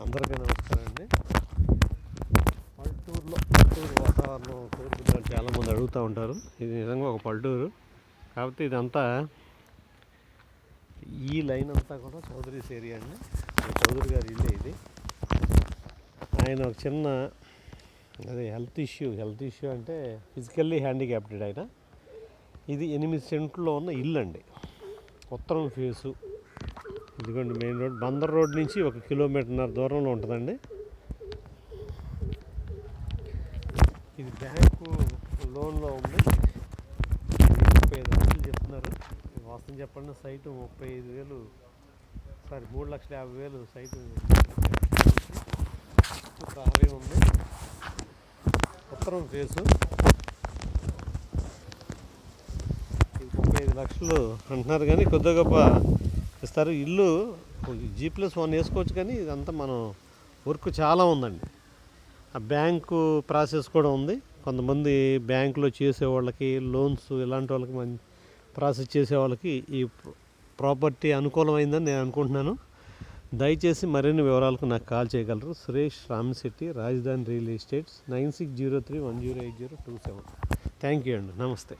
అందరికీ నమస్కారం అండి. పల్లెటూరులో పల్లెటూరు వాతావరణం కోరుకుంటారు చాలామంది అడుగుతూ ఉంటారు. ఇది నిజంగా ఒక పల్లెటూరు. కాకపోతే ఇదంతా ఈ లైన్ అంతా కూడా చౌదరీస్ ఏరియా అండి. చౌదరి గారి ఇల్లే ఇది. ఆయన ఒక చిన్న అదే హెల్త్ ఇష్యూ. హెల్త్ ఇష్యూ అంటే ఫిజికల్లీ హ్యాండిక్యాప్టెడ్ ఆయన. ఇది ఎనిమిది సెంట్లో ఉన్న ఇల్లు అండి ఉత్తరం ఫేసు. ఇదిగోండి మెయిన్ రోడ్. బందర్ రోడ్ నుంచి ఒక కిలోమీటర్న్నర దూరంలో ఉంటుందండి. ఇది బ్యాంకు లోన్లో ఉంది. ముప్పై ఐదు లక్షలు చెప్తున్నారు. వాస్తవం చెప్పండి సైటు ముప్పై ఐదు వేలు. సారీ మూడు లక్షల యాభై వేలు సైటు. అరవై ఉంది. ఉత్తరం ఫేసు. ఇది ముప్పై ఐదు లక్షలు అంటున్నారు కానీ కొద్దిగా గొప్ప ఇస్తారు. ఇల్లు జీ ప్లస్ వన్ వేసుకోవచ్చు కానీ ఇదంతా మనం వర్క్ చాలా ఉందండి. ఆ బ్యాంకు ప్రాసెస్ కూడా ఉంది. కొంతమంది బ్యాంకులో చేసే వాళ్ళకి లోన్స్ ఇలాంటి వాళ్ళకి మంచి ప్రాసెస్ చేసే వాళ్ళకి ఈ ప్రాపర్టీ అనుకూలమైందని నేను అనుకుంటున్నాను. దయచేసి మరిన్ని వివరాలకు నాకు కాల్ చేయగలరు. Suresh Ramasetti Rajadhani real estates nine six zero three one zero eight zero two seven. Thank you అండి. నమస్తే.